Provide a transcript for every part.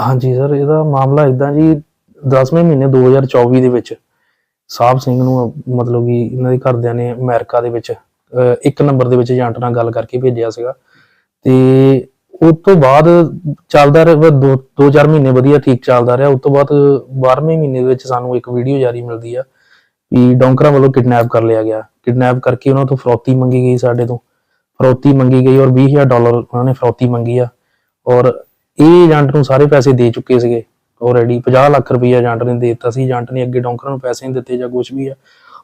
ਹਾਂਜੀ ਸਰ, ਇਹਦਾ ਮਾਮਲਾ ਇਦਾਂ ਜੀ 10ਵੇਂ ਮਹੀਨੇ 2024 ਦੇ ਵਿੱਚ ਸਾਹਿਬ ਸਿੰਘ ਨੂੰ, ਮਤਲਬ ਕਿ ਇਹਨਾਂ ਦੇ ਘਰਦਿਆਂ ਨੇ ਅਮਰੀਕਾ ਦੇ ਵਿੱਚ ਇੱਕ ਨੰਬਰ ਦੇ ਵਿੱਚ ਏਜੰਟ ਨਾਲ ਗੱਲ ਕਰਕੇ ਭੇਜਿਆ ਸੀਗਾ। ਤੇ ਉਸ ਤੋਂ ਬਾਅਦ ਚੱਲਦਾ ਰਿਹਾ, ਦੋ ਦੋ ਚਾਰ ਮਹੀਨੇ ਵਧੀਆ ਠੀਕ ਚੱਲਦਾ ਰਿਹਾ। ਉਸ ਤੋਂ ਬਾਅਦ 12ਵੇਂ ਮਹੀਨੇ ਦੇ ਵਿੱਚ ਸਾਨੂੰ ਇੱਕ ਵੀਡੀਓ ਜਾਰੀ ਮਿਲਦੀ ਆ ਵੀ ਡੌਂਕਰਾਂ ਵੱਲੋਂ ਕਿਡਨੈਪ ਕਰ ਲਿਆ ਗਿਆ। ਕਿਡਨੈਪ ਕਰਕੇ ਉਹਨਾਂ ਤੋਂ ਫਰੋਤੀ ਮੰਗੀ ਗਈ ਸਾਡੇ ਤੋਂ। ਫਰੋਤੀ ਮੰਗੀ ਗਈ ਔਰ 20000 ਡਾਲਰ ਉਹਨਾਂ ਨੇ ਫਰੋਤੀ ਮੰਗੀ ਆ। ਔਰ ਇਹ ਏਜੰਟ ਨੂੰ ਸਾਰੇ ਪੈਸੇ ਦੇ ਚੁੱਕੇ ਸੀਗੇ। ਆਲਰੇਡੀ 50 ਲੱਖ ਰੁਪਏ ਏਜੰਟ ਨੇ ਦੇ ਦਿੱਤਾ ਸੀ। ਏਜੰਟ ਨੇ ਅੱਗੇ ਡੌਂਕਰਾਂ ਨੂੰ ਪੈਸੇ ਨਹੀਂ ਦਿੱਤੇ ਜਾਂ ਕੁਝ ਵੀ ਆ।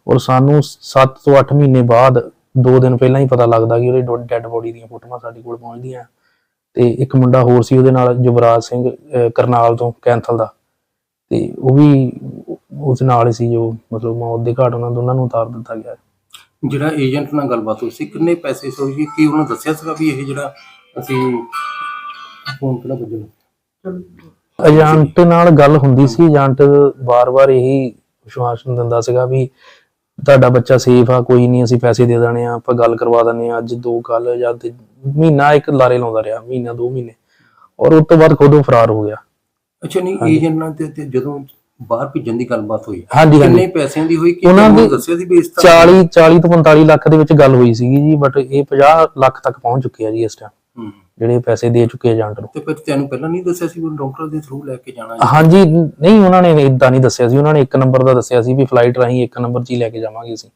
ਔਰ ਸਾਨੂੰ 7 ਤੋਂ 8 ਮਹੀਨੇ ਬਾਅਦ 2 ਦਿਨ ਪਹਿਲਾਂ ਹੀ ਪਤਾ ਲੱਗਦਾ ਕਿ ਉਹਦੇ ਡੈੱਡ ਬੋਡੀ ਦੀਆਂ ਫੋਟੋਆਂ ਸਾਡੇ ਕੋਲ ਪਹੁੰਚਦੀਆਂ। ਤੇ ਇੱਕ ਮੁੰਡਾ ਹੋਰ ਸੀ ਉਹਦੇ ਨਾਲ ਜੁਬਰਾਜ ਸਿੰਘ ਕਰਨਾਲ ਤੋਂ, ਕੈਂਥਲ ਦਾ। ਤੇ ਉਹ ਵੀ ਉਸ ਨਾਲ ਸੀ ਜੋ ਮਤਲਬ ਮੌਤ ਦੇ ਘਾਟ ਉਹਨਾਂ ਦੋਨਾਂ ਨੂੰ ਉਤਾਰ ਦਿੱਤਾ ਗਿਆ। ਜਿਹੜਾ ਏਜੰਟ ਨਾਲ ਗੱਲਬਾਤ ਹੋਈ ਸੀ, ਕਿੰਨੇ ਪੈਸੇ ਸੋਚੀ ਕੀ ਉਹਨਾਂ ਦੱਸਿਆ ਸੀਗਾ ਵੀ ਇਹ ਜਿਹੜਾ ਅਸੀਂ ਫੋਨ ਕਿਹੜਾ ਵੱਜਣਾ ਏਜੰਟ ਨਾਲ ਗੱਲ ਹੁੰਦੀ ਸੀ ਏਜੰਟ ਵਾਰ-ਵਾਰ ਇਹੀ ਵਿਸ਼ਵਾਸਨ ਦਿੰਦਾ ਸੀਗਾ ਵੀ ਤੁਹਾਡਾ ਬੱਚਾ ਸੇਫ ਆ ਕੋਈ ਨਹੀਂ ਅਸੀਂ ਪੈਸੇ ਦੇ ਦੇਣੇ ਆ ਆਪਾਂ ਗੱਲ ਕਰਵਾ ਦਿੰਦੇ ਆ ਅੱਜ ਦੋ ਕੱਲ ਜਾਂ ਤੇ ਮਹੀਨਾ ਇੱਕ ਲਾਰੇ ਲਾਉਂਦਾ ਰਿਹਾ ਮਹੀਨਾ ਦੋ ਮਹੀਨੇ। ਔਰ ਉਸ ਤੋਂ ਬਾਅਦ ਖੁਦ ਉਹ ਫਰਾਰ ਹੋ ਗਿਆ। ਅੱਛਾ ਨਹੀਂ ਏਜੰਟ ਨਾਲ ਤੇ- ਤੇ ਜਦੋਂ ਬਾਹਰ ਭੇਜਣ ਦੀ ਗੱਲਬਾਤ ਹੋਈ ਹਾਂਜੀ ਕਿੰਨੇ ਪੈਸਿਆਂ ਦੀ ਹੋਈ ਕਿ ਉਹਨਾਂ ਉਹਨਾਂ ਦੀ ਦੱਸਿਆ ਸੀ ਵੀ ਇਸ ਤਰ੍ਹਾਂ 40 40 ਤੋਂ 45 ਲੱਖ ਦੇ ਵਿੱਚ ਗੱਲ ਹੋਈ ਸੀਗੀ ਜੀ ਬਟ ਇਹ 50 ਲੱਖ ਤੱਕ ਪਹੁੰਚ ਚੁੱਕੇ ਆ ਜੀ ਇਸ ਟਾਈਮ। ਜਿਹੜੇ ਪੈਸੇ ਦੇ ਚੁੱਕੇ ਏਜੰਟ ਨੂੰ। ਤੇ ਫਿਰ ਤੈਨੂੰ ਪਹਿਲਾਂ ਨਹੀਂ ਦੱਸਿਆ ਸੀ ਵੀ ਡਾਕਟਰ ਦੇ ਥਰੂ ਲੈ ਕੇ ਜਾਣਾ ਹਾਂਜੀ ਨਹੀਂ ਉਹਨਾਂ ਨੇ ਇਦਾਂ ਨਹੀਂ ਦੱਸਿਆ ਸੀ। ਉਹਨਾਂ ਨੇ ਇੱਕ ਨੰਬਰ ਦਾ ਦੱਸਿਆ ਸੀ ਵੀ ਫਲਾਈਟ ਰਾਹੀਂ ਇੱਕ ਨੰਬਰ 'ਚ ਹੀ ਲੈ ਕੇ ਜਾਵਾਂਗੇ ਅਸੀਂ।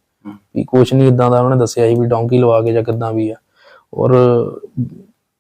ਵੀ ਕੁਛ ਨਹੀਂ ਇਦਾਂ ਦਾ ਉਹਨਾਂ ਨੇ ਦੱਸਿਆ ਸੀ ਵੀ ਡੌਂਕੀ ਲਵਾ ਕੇ ਜਾਂ ਕਿੱਦਾਂ ਵੀ ਆ। ਔਰ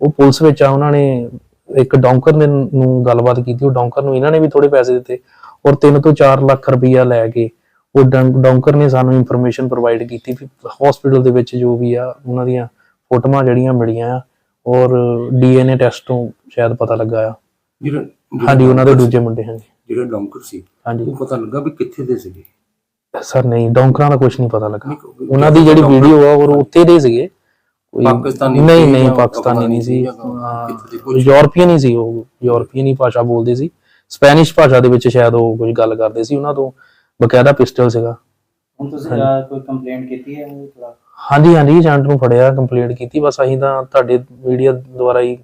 ਉਹ ਪੁਲਿਸ ਵਿੱਚ ਆ ਉਹਨਾਂ ਨੇ ਇੱਕ ਡੌਂਕਰ ਨੇ ਨੂੰ ਗੱਲਬਾਤ ਕੀਤੀ ਉਹ ਡੌਂਕਰ ਨੂੰ ਇਹਨਾਂ ਨੇ ਵੀ ਥੋੜੇ ਪੈਸੇ ਦਿੱਤੇ ਔਰ 3 ਤੋਂ 4 ਲੱਖ ਰੁਪਈਆ ਲੈ ਕੇ ਉਹ ਡੌਂਕਰ ਨੇ ਸਾਨੂੰ ਇਨਫੋਰਮੇਸ਼ਨ ਪ੍ਰੋਵਾਈਡ ਕੀਤੀ ਵੀ ਹਸਪੀਟਲ ਦੇ ਵਿੱਚ ਜੋ ਵੀ ਆ ਉਹਨਾਂ ਦੀਆਂ ਫੋਟੋਆਂ ਜਿਹੜੀਆਂ ਮਿਲੀਆਂ ਆ ਔਰ ਡੀਐਨਏ ਟੈਸਟ ਤੋਂ ਸ਼ਾਇਦ ਪਤਾ ਲੱਗਾ ਆ। ਜਿਹੜਾ ਹਾਂਜੀ ਉਹਨਾਂ ਦੇ ਦੂਜੇ ਮੁੰਡੇ ਹਾਂਜੀ। ਜਿਹੜਾ ਡਾਕਟਰ ਸੀ ਹਾਂਜੀ। ਉਹ ਪਤਾ ਲੱਗਾ ਵੀ ਕਿੱਥੇ ਦੇ ਸੀਗੇ? ਸਰ ਨਹੀਂ ਡੌਂਕਰਾਂ ਦਾ ਕੁਝ ਨਹੀਂ ਪਤਾ ਲੱਗਾ। ਉਹਨਾਂ ਦੀ ਜਿਹੜੀ ਵੀਡੀਓ ਆ ਉਹ ਉੱਥੇ ਦੇ ਸੀਗੇ। ਕੋਈ ਪਾਕਿਸਤਾਨੀ ਨਹੀਂ ਨਹੀਂ ਪਾਕਿਸਤਾਨੀ ਨਹੀਂ ਸੀ? ਯੂਰਪੀਅਨ ਹੀ ਸੀ ਉਹ ਯੂਰਪੀਅਨ ਹੀ ਭਾਸ਼ਾ ਬੋਲਦੇ ਸੀ। ਸਪੈਨਿਸ਼ ਭਾਸ਼ਾ ਦੇ ਵਿੱਚ ਸ਼ਾਇਦ ਉਹ ਕੁਝ ਗੱਲ ਕਰਦੇ ਸੀ ਉਹਨਾਂ ਤੋਂ ਬਕਾਇਦਾ ਪਿਸਟਲ ਸੀਗਾ। ਹੁਣ ਤੁਸੀਂ ਕੋਈ ਕੰਪਲੇਂਟ ਕੀਤੀ ਹੈ ਹਾਂਜੀ ਹਾਂਜੀ ਏਜੰਟ ਨੂੰ ਫੜਿਆ ਕੰਪਲੀਟ ਕੀਤੀ ਬਸ ਅਸੀਂ ਤਾਂ ਤੁਹਾਡੇ ਮੀਡੀਆ ਦੁਆਰਾ ਹੀ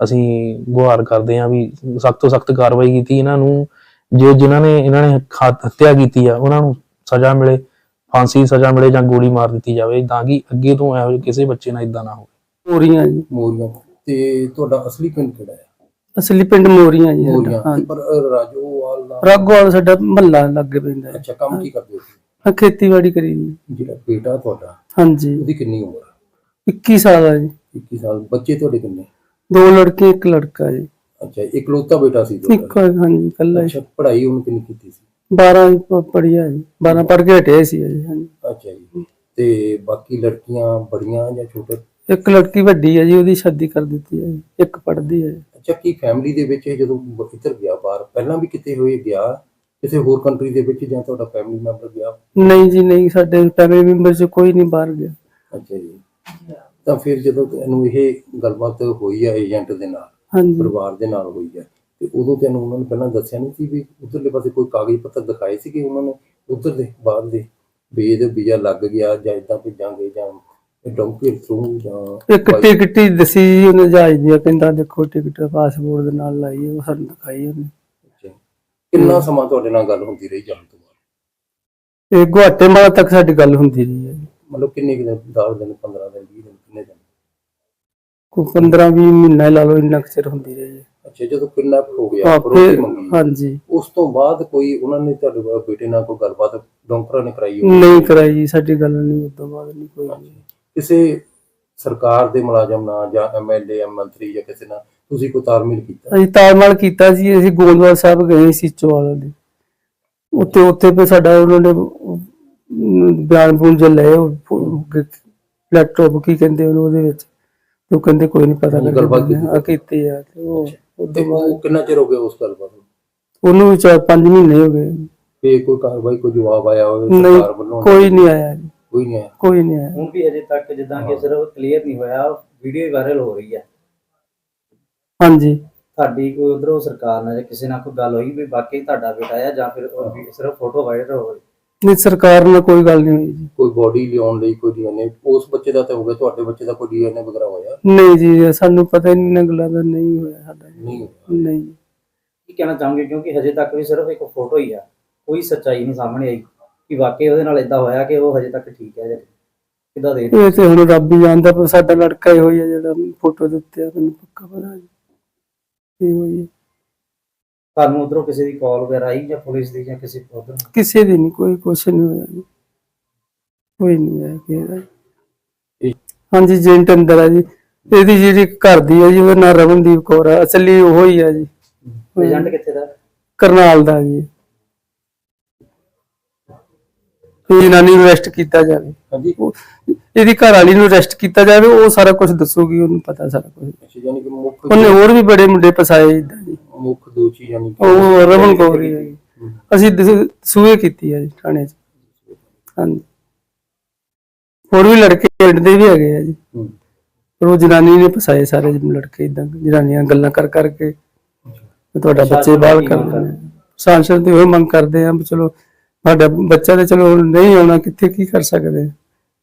ਅਸੀਂ ਗੁਹਾਰ ਕਰਦੇ ਹਾਂ ਵੀ ਸਖਤ ਤੋਂ ਸਖਤ ਕਾਰਵਾਈ ਕੀਤੀ ਇਹਨਾਂ ਨੂੰ। ਜੋ ਜਿਨ੍ਹਾਂ ਨੇ ਇਹਨਾਂ ਨੇ ਹੱਤਿਆ ਕੀਤੀ ਆ ਉਹਨਾਂ ਨੂੰ ਸਜ਼ਾ ਮਿਲੇ। ਫਾਂਸੀ ਦੀ ਸਜ਼ਾ ਮਿਲੇ ਜਾਂ ਗੋਲੀ ਮਾਰ ਦਿੱਤੀ ਜਾਵੇ ਤਾਂ ਕਿ ਅੱਗੇ ਤੋਂ ਇਹੋ ਜਿਹੇ ਕਿਸੇ ਬੱਚੇ ਨਾਲ ਇਦਾਂ ਨਾ ਹੋਵੇ। ਮੋਰੀਆਂ ਜੀ। ਮੋਰੀਆਂ। ਤੇ ਤੁਹਾਡਾ ਅਸਲੀ ਪਿੰਡ ਕਿਹੜਾ ਹੈ? ਅਸਲੀ ਪਿੰਡ ਮੋਰੀਆਂ ਜੀ ਸਾਡਾ। ਮੋਰੀਆਂ। ਹਾਂ ਤੇ ਪਰ ਅ, ਰਾਜੋਵਾਲ ਦਾ ਰਾਗੋਵਾਲ ਸਾਡਾ ਮਹੱਲਾ ਲੱਗੇ ਪੈਂਦਾ ਹੈ। ਅੱਛਾ ਕੰਮ ਕੀ ਕਰਦੇ ਹੋ ਤੁਸੀਂ? ਹਾਂ, ਖੇਤੀਬਾੜੀ ਕਰੀ ਜੀ ਜਿਹੜਾ ਬੇਟਾ ਤੁਹਾਡਾ ਹਾਂਜੀ। ਉਹਦੀ ਕਿੰਨੀ ਉਮਰ ਹੈ 21 ਸਾਲ ਆ ਜੀ। 21 ਸਾਲ। ਬੱਚੇ ਤੁਹਾਡੇ ਕਿੰਨੇ? ਦੋ ਲੜਕੇ ਇੱਕ ਲੜਕਾ ਜੀ। ਅੱਛਾ ਇਕਲੌਤਾ ਬੇਟਾ ਸੀ ਤੁਹਾਡਾ। ਇੱਕ ਹਾਂਜੀ ਕੱਲਾ ਅੱਛਾ ਪੜ੍ਹਾਈ ਉਹਨੇ ਕਿੰਨੀ ਕੀਤੀ ਸੀ? 12 ਪੜਿਆ ਜੀ 12 ਪੜ ਕੇ ਹਟਿਆ ਸੀ ਜੀ ਹਾਂਜੀ। ਅੱਛਾ ਜੀ ਤੇ ਬਾਕੀ ਲੜਕੀਆਂ ਬੜੀਆਂ ਜਾਂ ਛੋਟੇ? ਇੱਕ ਲੜਕੀ ਵੱਡੀ ਹੈ ਜੀ ਉਹਦੀ ਸ਼ਾਦੀ ਕਰ ਦਿੱਤੀ ਹੈ ਜੀ ਇੱਕ ਪੜਦੀ ਹੈ ਜੀ। ਅੱਛਾ ਕੀ ਫੈਮਿਲੀ ਦੇ ਵਿੱਚ ਇਹ ਜਦੋਂ ਬ- ਇੱਧਰ ਗਿਆ ਬਾਹਰ ਪਹਿਲਾਂ ਵੀ ਕਿਤੇ ਹੋਏ ਗਿਆ ਕਿਸੇ ਹੋਰ ਕੰਟਰੀ ਦੇ ਵਿੱਚ ਜਾਂ ਤੁਹਾਡਾ ਫੈਮਿਲੀ ਮੈਂਬਰ ਗਿਆ? ਨਹੀਂ ਜੀ ਨਹੀਂ ਸਾਡੇ ਫੈਮਿਲੀ ਮੈਂਬਰ ਚ ਕੋਈ ਨਹੀਂ ਬਾਹਰ ਗਿਆ। ਅੱਛਾ ਜੀ। ਤਾਂ ਫਿਰ ਜਦੋਂ ਤੈਨੂੰ ਇਹ ਗੱਲਬਾਤ ਹੋਈ ਹੈ ਏਜੰਟ ਦੇ ਨਾਲ ਹਾਂਜੀ। ਪਰਿਵਾਰ ਦੇ ਨਾਲ ਹੋਈ ਹੈ ਤੇ ਉਦੋਂ ਤੈਨੂੰ ਉਹਨਾਂ ਨੇ ਪਹਿਲਾਂ ਦੱਸਿਆ ਨਹੀਂ ਸੀ ਵੀ ਉਧਰਲੇ ਪਾਸੇ ਕੋਈ ਕਾਗਜ਼ ਪੱਤਰ ਦਿਖਾਏ ਸੀਗੇ ਉਹਨਾਂ ਨੇ ਉਧਰ ਦੇ ਬਾਹਰ ਦੇ ਵੀ ਇਹਦੇ ਵੀਜ਼ਾ ਲੱਗ ਗਿਆ ਜਾਂ ਇਦਾਂ ਭੇਜਾਂਗੇ ਜਾਂ ਡੌਂਕੀ ਥਰੂ ਜਾਂ ਇੱਕ ਟਿਕਟ ਹੀ ਦਸੀ ਉਹਨੇ ਜਹਾਜ਼ ਦੀ ਕਹਿੰਦਾ ਦੇਖੋ ਟਿਕਟ ਪਾਸਪੋਰਟ ਦੇ ਨਾਲ ਲਾਈ ਉਹ ਸਾਨੂੰ ਦਿਖਾਈ ਉਹਨੇ। ਕਿੰਨਾ ਸਮਾਂ ਤੁਹਾਡੇ ਨਾਲ ਗੱਲ ਹੁੰਦੀ ਰਹੀ ਜਾਣ ਤੋਂ ਬਾਅਦ? ਇਹ ਗੁਆਟੇਮਾਲਾ ਤੱਕ ਸਾਡੀ ਗੱਲ ਹੁੰਦੀ ਰਹੀ ਹੈ ਜੀ। ਮਤਲਬ ਕਿੰਨੇ ਕੁ ਦਿਨ 10 ਦਿਨ 15 ਦਿਨ 20 ਦਿਨ ਕਿੰਨੇ ਦਿਨ? ਕੋਈ 15 20 ਮਹੀਨਾ ਲਾ ਲਓ ਇੰਨਾ ਚਿਰ ਹੁੰਦੀ ਰਹੀ ਹੈ। ਅੱਛਾ ਜਦੋਂ ਕਿੰਨਾ ਹੋ ਗਿਆ ਹਾਂ, ਫਿਰ ਮੰਗੀ ਹਾਂਜੀ। ਉਸ ਤੋਂ ਬਾਅਦ ਕੋਈ ਉਹਨਾਂ ਨੇ ਤੁਹਾਡੇ ਬੇਟੇ ਨਾਲ ਕੋਈ ਗੱਲਬਾਤ ਡਾਕਟਰਾਂ ਨੇ ਕਰਾਈ ਹੋਵੇ? ਨਹੀਂ ਕਰਾਈ ਜੀ ਸਾਡੀ ਗੱਲ ਨਹੀਂ ਉਸ ਤੋਂ ਬਾਅਦ ਨਹੀਂ ਕੋਈ। ਵੀ। ਕਿਸੇ ਸਰਕਾਰ ਦੇ ਮੁਲਾਜ਼ਮ ਨਾਲ ਜਾਂ ਐਮਐਲਏ ਜਾਂ ਮੰਤਰੀ ਜਾਂ ਕਿਸੇ ਨਾਲ ਤੁਸੀਂ ਕੋਈ ਤਾਲਮੇਲ ਕੀਤਾ? ਅਸੀਂ ਤਾਲਮਾਲ ਕੀਤਾ ਸੀ ਅਸੀਂ ਗੋਂਦਵਾਲ ਸਾਹਿਬ ਗਏ ਸੀ ਚੋਵਾਲ ਦੇ ਉੱਥੇ ਉੱਥੇ ਤੇ ਸਾਡਾ ਉਹਨਾਂ ਨੇ ਅਮ, ਬਿਆਨ ਬੂਨ ਜੇ ਲਏ ਲੈਪਟਾਪ ਕੀ ਕਹਿੰਦੇ ਉਹਨੂੰ ਉਹਦੇ ਵਿੱਚ? ਉਹ ਕਹਿੰਦੇ ਕੋਈ ਨਹੀਂ ਪਤਾ ਉਹ ਕਰਕੇ ਗੱਲਬਾਤ। ਆ ਕੀਤੀ। ਆ ਤੇ ਉਹ ਬਾਅਦ ਉਹ ਕਿੰਨਾ ਚਿਰ ਹੋ ਗਿਆ ਉਸ ਗੱਲਬਾਤ ਨੂੰ? ਉਹਨੂੰ ਵੀ ਚਾਰ ਪੰਜ ਮਹੀਨੇ ਹੋ ਗਏ। ਤੇ ਕੋਈ ਕਾਰਵਾਈ ਕੋਈ ਜਵਾਬ ਆਇਆ ਹੋਵੇ ਨਹੀਂ ਸਰਕਾਰ ਵੱਲੋਂ? ਕੋਈ ਨਹੀਂ ਆਇਆ ਜੀ। ਕੋਈ ਨਹੀਂ ਆਇਆ? ਕੋਈ ਨਹੀਂ ਆਇਆ। ਹੁਣ ਵੀ ਅਜੇ ਤੱਕ ਜਿੱਦਾਂ ਕਿ ਸਿਰਫ ਕਲੀਅਰ ਨਹੀਂ ਹੋਇਆ ਵੀਡੀਓ ਵਾਇਰਲ ਹੋ ਰਹੀ ਹੈ। ਹਾਂਜੀ। ਤੁਹਾਡੀ ਕੋਈ ਉਧਰੋਂ ਸਰਕਾਰ ਨਾਲ ਜਾਂ ਕਿਸੇ ਨਾਲ ਕੋਈ ਗੱਲ ਹੋਈ ਵੀ ਵਾਕਈ ਤੁਹਾਡਾ ਬੇਟਾ ਆ ਜਾਂ ਫਿਰ ਉਹ ਵੀ ਸਿਰਫ ਫੋਟੋ ਵਾਇਰਲ ਹੋ ਰਹੀ ਨਹੀਂ ਸਰਕਾਰ ਨਾਲ ਕੋਈ ਗੱਲ ਨਹੀਂ ਹੋਈ ਜੀ। ਕੋਈ ਬੋਡੀ ਲਿਆਉਣ ਲਈ ਕੋਈ ਡੀਐਨਏ ਉਸ ਬੱਚੇ ਦਾ ਤਾਂ ਹੋ ਗਿਆ ਤੁਹਾਡੇ ਬੱਚੇ ਦਾ ਕੋਈ ਡੀਐਨਏ ਵਗੈਰਾ ਹੋਇਆ? ਨਹੀਂ ਜੀ ਸਾਨੂੰ ਪਤਾ ਹੀ ਨਹੀਂ ਇਹਨਾਂ ਗੱਲਾਂ ਦਾ ਨਹੀਂ ਹੋਇਆ ਸਾਡਾ। ਜੀ। ਨਹੀਂ ਨਹੀਂ ਕੀ ਕਹਿਣਾ ਚਾਹੋਗੇ? ਕਿਉਂਕਿ ਹਜੇ ਤੱਕ ਵੀ ਸਿਰਫ ਇੱਕ ਫੋਟੋ ਹੀ ਆ। ਕੋਈ ਸੱਚਾਈ ਨਹੀਂ ਸਾਹਮਣੇ ਆਈ ਕਿ ਵਾਕਈ ਉਹਦੇ ਨਾਲ ਇਦਾਂ ਹੋਇਆ ਕਿ ਉਹ ਹਜੇ ਤੱਕ ਠੀਕ ਹੈ ਜਾਂ ਕਿਦਾਂ ਦੇ ਇਹ ਤੇ ਹੁਣ ਰੱਬ ਹੀ ਜਾਣਦਾ ਪਰ ਸਾਡਾ ਲੜਕਾ ਹੀ ਹੋਈ ਹੈ ਜਿਹੜਾ ਫੋਟੋ ਦੇ ਉੱਤੇ ਆ ਮੈਨੂੰ ਪੱਕਾ ਪਤਾ ਜੀ। ਇਹ ਹੋਈ ਹੈ। ਤੁਹਾਨੂੰ ਉਧਰੋਂ ਕਿਸੇ ਦੀ ਕਾਲ ਵਗੈਰਾ ਆਈ ਜਾਂ ਪੁਲਿਸ ਦੀ ਜਾਂ ਕਿਸੇ ਉਧਰ? ਕਿਸੇ ਦੀ ਨਹੀਂ ਕੋਈ ਕੁਛ ਨਹੀਂ ਹੋਇਆ ਜੀ। ਕੋਈ ਨਹੀਂ ਹੈ ਕਿਹਦਾ ਹਾਂਜੀ ਜੈਂਟ ਅੰਦਰ ਹੈ ਜੀ। ਇਹਦੀ ਜਿਹੜੀ ਘਰ ਦੀ ਹੈ ਜੀ ਉਹਦਾ ਨਾਂ ਰਮਨਦੀਪ ਕੌਰ ਹੈ ਅਸਲੀ ਉਹ ਹੀ ਹੈ ਜੀ। ਏਜੰਟ ਕਿੱਥੇ ਦਾ? ਕਰਨਾਲ ਦਾ ਜੀ। ਇਹ ਜਨਾਨੀ ਨੂੰ ਅਰੈਸਟ ਕੀਤਾ ਜਾਵੇ। ਹਾਂਜੀ। ਉਹ- ਇਹਦੀ ਘਰ ਵਾਲੀ ਨੂੰ ਅਰੈਸਟ ਕੀਤਾ ਜਾਵੇ ਉਹ ਸਾਰਾ ਕੁਝ ਦੱਸੂਗੀ ਉਹਨੂੰ ਪਤਾ ਸਾਰਾ ਕੁਝ ਅੱਛਾ ਯਾਨੀ ਕਿ ਮੁੱਖ ਉਹਨੇ ਹੋਰ ਵੀ ਬੜੇ ਮੁੰਡੇ ਫਸਾਏ ਇਦਾਂ ਜੀ। ਮੁੱਖ ਦੋਸ਼ੀ ਯਾਨੀ ਕਿ ਉਹ ਰਮਨ ਗੌਰੀ ਹੈ ਜੀ। ਅਸੀਂ ਦਸ- ਸੂਏ ਕੀਤੀ ਹੈ ਜੀ ਥਾਣੇ 'ਚ। ਹਾਂਜੀ। ਹੋਰ ਵੀ ਲੜਕੇ ਪਿੰਡ ਦੇ ਵੀ ਹੈਗੇ ਆ ਜੀ। ਹੂੰ। ਪਰ ਉਹ ਜਨਾਨੀ ਨੇ ਫਸਾਏ ਸਾਰੇ ਲੜਕੇ ਇਦਾਂ ਜਨਾਨੀਆਂ ਗੱਲਾਂ ਕਰ ਕਰਕੇ। ਵੀ ਤੁਹਾਡਾ ਬੱਚੇ ਬਾਹਰ ਕਰ ਦਿੰਦੇ ਸਾਂਸਦ ਦੀ ਉਹ ਮੰਗ ਕਰਦੇ ਆ ਵੀ ਚਲੋ ਸਾਡਾ ਬੱਚਾ ਤੇ ਚਲੋ ਨਹੀਂ ਆਉਣਾ ਕਿੱਥੇ ਕੀ ਕਰ ਸਕਦੇ? ਆ।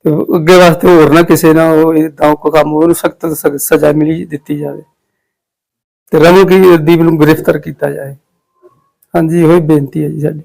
ਤੇ ਅੱਗੇ ਵਾਸਤੇ ਹੋਰ ਨਾ ਕਿਸੇ ਨਾਲ ਉਹ ਇਦਾਂ ਕੋ ਕੰਮ ਉਹਨੂੰ ਸਖਤ ਸਜ਼ਾ ਮਿਲੀ ਦਿੱਤੀ ਜਾਵੇ। ਤੇ ਰਮੂ ਕੀ ਦੀਪ ਨੂੰ ਗ੍ਰਿਫਤਾਰ ਕੀਤਾ ਜਾਏ। ਹਾਂਜੀ ਇਹੋ ਹੀ ਬੇਨਤੀ ਹੈ ਜੀ ਸਾਡੀ।